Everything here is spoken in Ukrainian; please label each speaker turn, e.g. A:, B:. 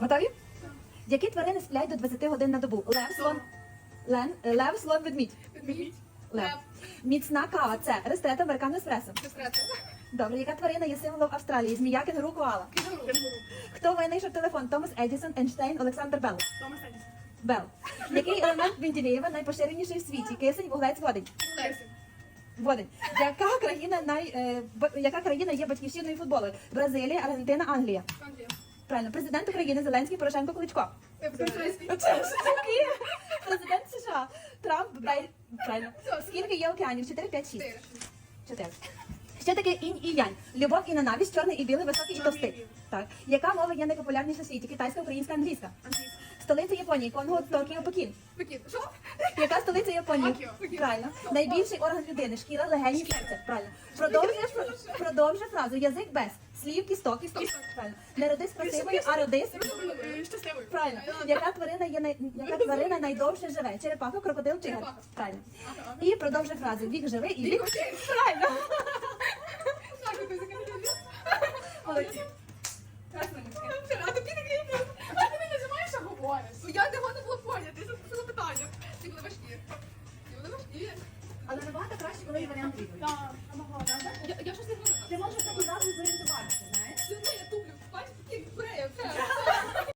A: Готові? Які тварини сплять до 20 годин на добу? Лев, слон, лен, лев, слон, ведмідь.
B: Ведмідь.
A: Лев. Міцна кава це рестета, американо еспресо. Добре, яка тварина є символом Австралії? Змія, кенгуру, коала.
B: Кенгуру.
A: Хто винайшов телефон? Томас Едісон, Ейнштейн, Олександр Белл.
B: Томас Едісон.
A: Белл. Який елемент Менделєєва найпоширеніший в світі? Кисень, вуглець, водень.
B: Лесик.
A: Водень. Яка країна най е, б- яка країна є батьківщиною футболу? Бразилія, Аргентина, Англія. Правильно, президент України Зеленський, Порошенко, Кличко. Президент США. Трамп. Правильно. Скільки є океанів? 4, 5, 6.
B: Чотири.
A: 4. Що таке інь і янь? Любов і ненависть, чорний і білий, високий і товстий. Так. Яка мова є найпопулярніша в світі? Китайська, українська, англійська. Столиця Японії, Конго, Токіо, Пекін.
B: Пекін. Що?
A: Яка столиця Японії? Правильно. Найбільший орган людини, шкіра, легені, серце. Правильно. Продовжує фразу. Язик без слів, кісток.
B: Кісток.
A: Правильно. Не родись красивою, а родись.
B: Е, Щасливий.
A: Правильно. Яка тварина є най... яка тварина найдовше живе? Черепаха, крокодил, тигр.
B: Черепаха.
A: Правильно. І продовжує фразу. Вік живий і
B: Вік.
A: Правильно. Молодці.
B: А тобі. А ти не нажимаєш, а говориш. Я не було поняти. Це це запитання. Ти буде важкі. Буде важкі.
A: Але набагато краще, коли є варіант відповіді.
B: Так, намагала. Я, щось не знаю.